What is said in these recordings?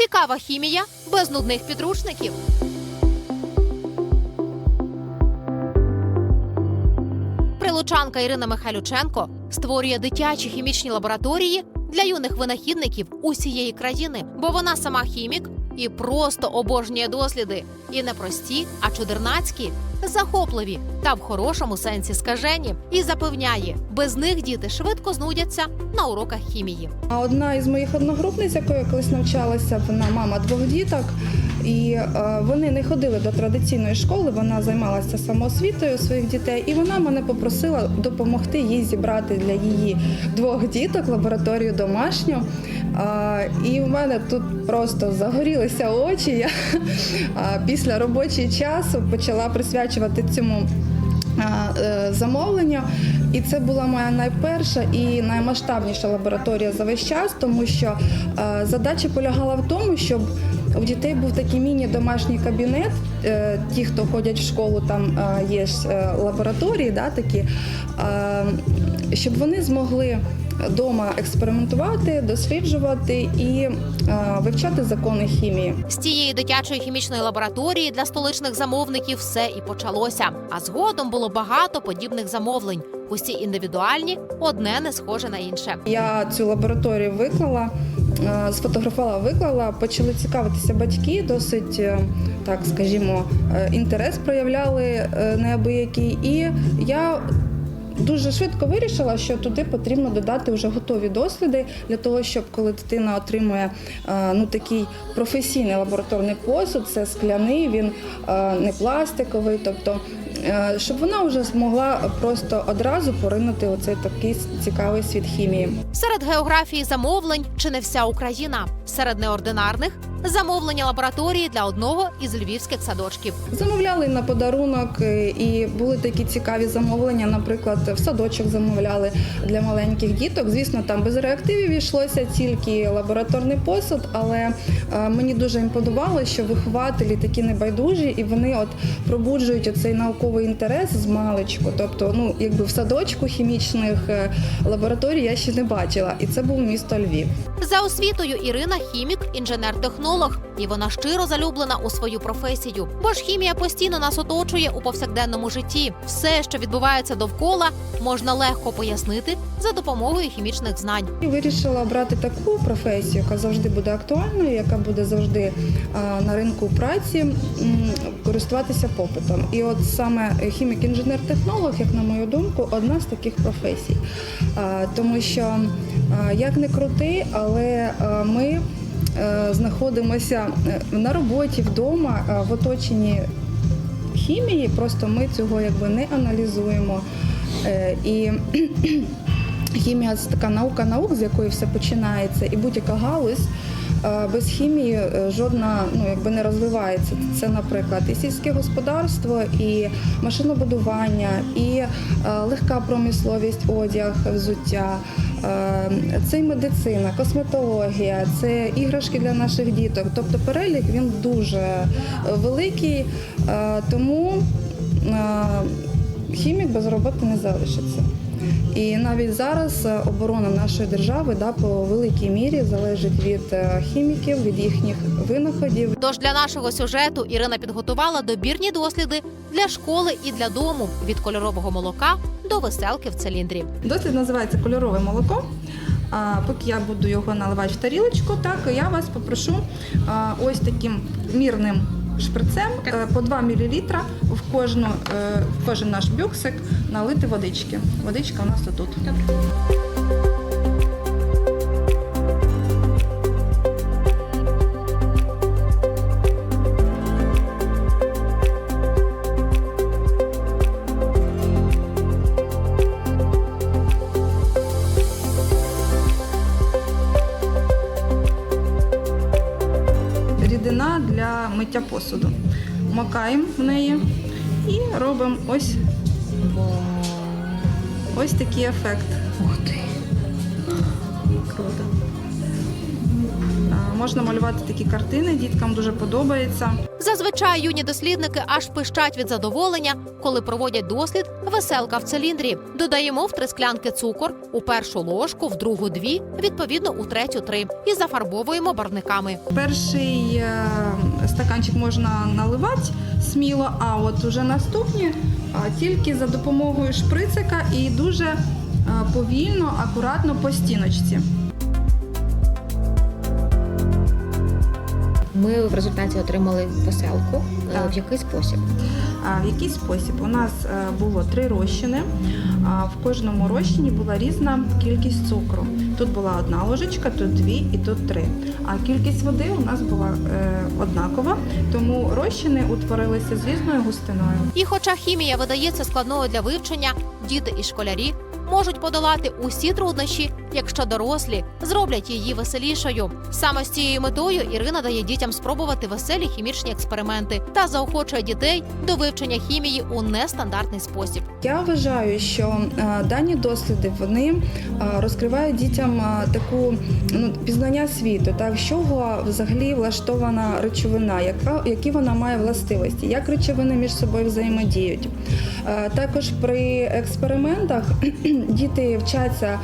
Цікава хімія без нудних підручників. Прилучанка Ірина Михайлюченко створює дитячі хімічні лабораторії для юних винахідників усієї країни, бо вона сама хімік і просто обожнює досліди. І не прості, а чудернацькі, захопливі та в хорошому сенсі скажені. І запевняє, без них діти швидко знудяться на уроках хімії. А одна із моїх одногрупниць, якою я колись навчалася, вона мама двох діток, і е, вони не ходили до традиційної школи. Вона займалася самоосвітою своїх дітей, і вона мене попросила допомогти їй зібрати для її двох діток лабораторію домашню. І в мене тут просто загорілися очі. Я після робочого часу почала присвячувати цьому е, замовленню. І це була моя найперша і наймасштабніша лабораторія за весь час, тому що е, задача полягала в тому, щоб у дітей був такий міні-домашній кабінет. Е, ті, хто ходять в школу, там е, є ж е, лабораторії, да, такі, щоб вони змогли вдома експериментувати, досліджувати і вивчати закони хімії. З цієї дитячої хімічної лабораторії для столичних замовників все і почалося. А згодом було багато подібних замовлень. Усі індивідуальні, одне не схоже на інше. Я цю лабораторію виклала, сфотографувала, виклала. Почали цікавитися батьки, досить е, так, скажімо, е, інтерес проявляли е, неабиякий. І я дуже швидко вирішила, що туди потрібно додати вже готові досліди для того, щоб коли дитина отримує е, ну такий професійний лабораторний посуд, це скляний, він е, не пластиковий, тобто. Е, Щоб вона вже змогла просто одразу поринути у цей такий цікавий світ хімії. Серед географії замовлень чи не вся Україна. Серед неординарних замовлення лабораторії для одного із львівських садочків. Замовляли на подарунок, е, і були такі цікаві замовлення. Наприклад, в садочок замовляли для маленьких діток. Звісно, там без реактивів йшлося тільки лабораторний посуд, але е, мені дуже імпонувало, що вихователі такі небайдужі, і вони от пробуджують оцей науковий інтерес з маличку. Тобто, ну якби в садочку хімічних е, лабораторій я ще не бачила, і це був місто Львів. За освітою Ірина хімік, інженер-технолог, і вона щиро залюблена у свою професію. Бо ж хімія постійно нас оточує у повсякденному житті. Все, що відбувається довкола, можна легко пояснити за допомогою хімічних знань. Вирішила обрати таку професію, яка завжди буде актуальною, яка буде завжди на ринку праці користуватися попитом. І от саме хімік-інженер-технолог, як на мою думку, одна з таких професій. Тому що як не крути, але ми знаходимося е, на роботі вдома в оточенні хімії, просто ми цього якби не аналізуємо. Е, І Хімія це така наука наук, з якої все починається, і будь-яка галузь е, без хімії е, жодна ну якби не розвивається. Це, наприклад, і сільське господарство, і машинобудування, і е, легка промисловість, одяг, взуття. е, Це і медицина, косметологія, це іграшки для наших діток. Тобто перелік він дуже е, великий, е, тому е, хімік без роботи не залишиться. І навіть зараз е, оборона нашої держави да, по великій мірі залежить від е, хіміків, від їхніх винаходів. Тож для нашого сюжету Ірина підготувала добірні досліди для школи і для дому від кольорового молока до веселки в циліндрі. Дослід називається кольорове молоко. А, поки я буду його наливати в тарілочку, так я вас попрошу ось таким мірним шприцем е, по 2 мл в, кожну, е, в кожен наш бюксик налити водички. Водичка у нас отут. Рідина для миття посуду. Макаємо в неї і робимо ось, ось такий ефект. Ух ти! Круто. Можна малювати такі картини, діткам дуже подобається. Зазвичай юні дослідники аж пищать від задоволення, коли проводять дослід веселка в циліндрі. Додаємо в три склянки цукор, у першу ложку, в другу дві, відповідно у третю три, і зафарбовуємо барвниками. Перший е, стаканчик можна наливати сміло, а от уже наступні а, тільки за допомогою шприцика і дуже е, повільно, акуратно по стіночці. Ми в результаті отримали веселку. Е, Так. В який спосіб? В який спосіб? У нас е, було три розчини. В кожному розчині була різна кількість цукру. Тут була одна ложечка, тут дві і тут три. А кількість води у нас була е, однакова, тому розчини утворилися з різною густиною. І хоча хімія видається складною для вивчення, діти і школярі можуть подолати усі труднощі, якщо дорослі зроблять її веселішою. Саме з цією метою Ірина дає дітям спробувати веселі хімічні експерименти та заохочує дітей до вивчення хімії у нестандартний спосіб. Я вважаю, що е, дані досліди вони е, розкривають дітям е, таку ну, пізнання світу, так чого взагалі влаштована речовина, яка які вона має властивості, як речовини між собою взаємодіють. Також при експериментах діти вчаться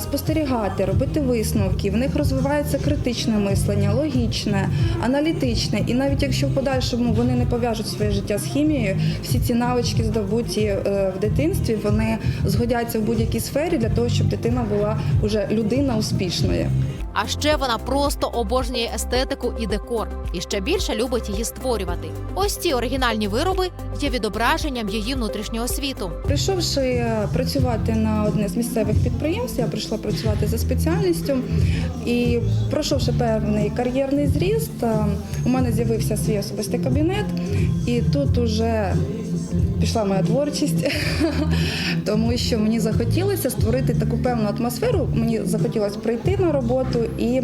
спостерігати, робити висновки. В них розвивається критичне мислення, логічне, аналітичне. І навіть якщо в подальшому вони не пов'яжуть своє життя з хімією, всі ці навички здобуті в дитинстві, вони згодяться в будь-якій сфері для того, щоб дитина була уже людина успішною. А ще вона просто обожнює естетику і декор, і ще більше любить її створювати. Ось ці оригінальні вироби є відображенням її внутрішнього світу. Прийшовши е, працювати на одне з місцевих підприємств, я прийшла працювати за спеціальністю і пройшовши певний кар'єрний зріст, е, у мене з'явився свій особистий кабінет, і тут уже пішла моя творчість, тому що мені захотілося створити таку певну атмосферу. Мені захотілося прийти на роботу і,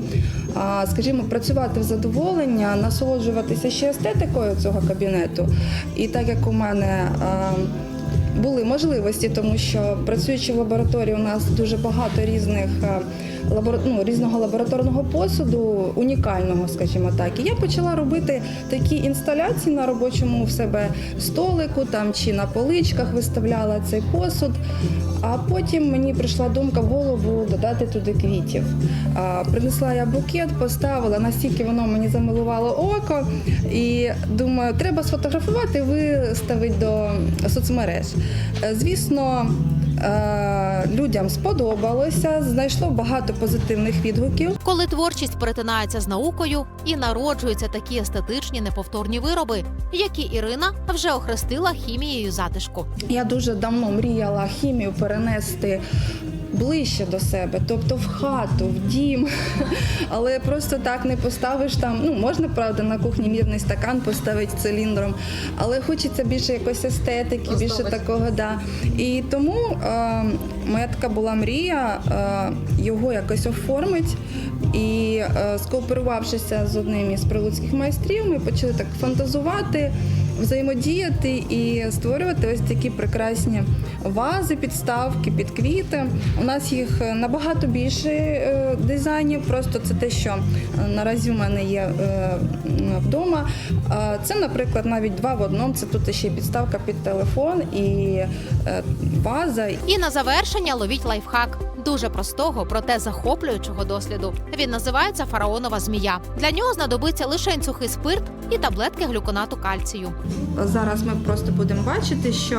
скажімо, працювати в задоволення, насолоджуватися ще естетикою цього кабінету. І так як у мене були можливості, тому що працюючи в лабораторії, у нас дуже багато різних. Ну, різного лабораторного посуду, унікального, скажімо так. І я почала робити такі інсталяції на робочому в себе столику там чи на поличках виставляла цей посуд. А потім мені прийшла думка в голову додати туди квітів. А, принесла я букет, поставила, настільки воно мені замилувало око. І думаю, треба сфотографувати, виставити до соцмереж. Е, Звісно, людям сподобалося, знайшло багато позитивних відгуків. Коли творчість перетинається з наукою і народжуються такі естетичні неповторні вироби, які Ірина вже охрестила хімією затишку. Я дуже давно мріяла хімію перенести ближче до себе, тобто в хату, в дім. Але просто так не поставиш там. Ну, можна, правда, на кухні мірний стакан поставити циліндром, але хочеться більше якоїсь естетики, більше такого. Да. І тому е, моя така була мрія е, його якось оформити. І е, скооперувавшися з одним із прилуцьких майстрів, ми почали так фантазувати, взаємодіяти і створювати ось такі прекрасні вази, підставки під квіти. У нас їх е, набагато більше е, дизайнів. Просто це те, що е, наразі в мене є вдома. Це, наприклад, навіть два в одному. Це тут ще підставка під телефон і ваза. І на завершення ловіть лайфхак дуже простого, проте захоплюючого досліду. Він називається фараонова змія. Для нього знадобиться лише сухий спирт і таблетки глюконату кальцію. Зараз ми просто будемо бачити, що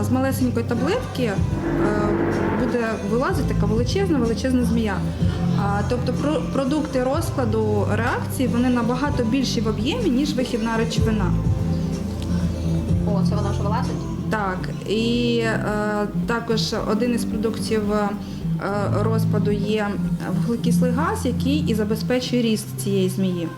е, з малесенької таблетки е, буде вилазити така величезна, величезна змія. Тобто про- продукти розкладу реакції вони набагато більші в об'ємі, ніж вихідна речовина. О, це вона ж вилазить. Так, і е, також один із продуктів е, розпаду є вуглекислий газ, який і забезпечує ріст цієї змії.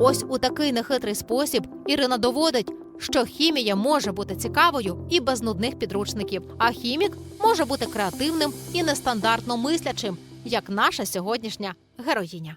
Ось у такий нехитрий спосіб Ірина доводить, що хімія може бути цікавою і без нудних підручників, а хімік може бути креативним і нестандартно мислячим, як наша сьогоднішня героїня.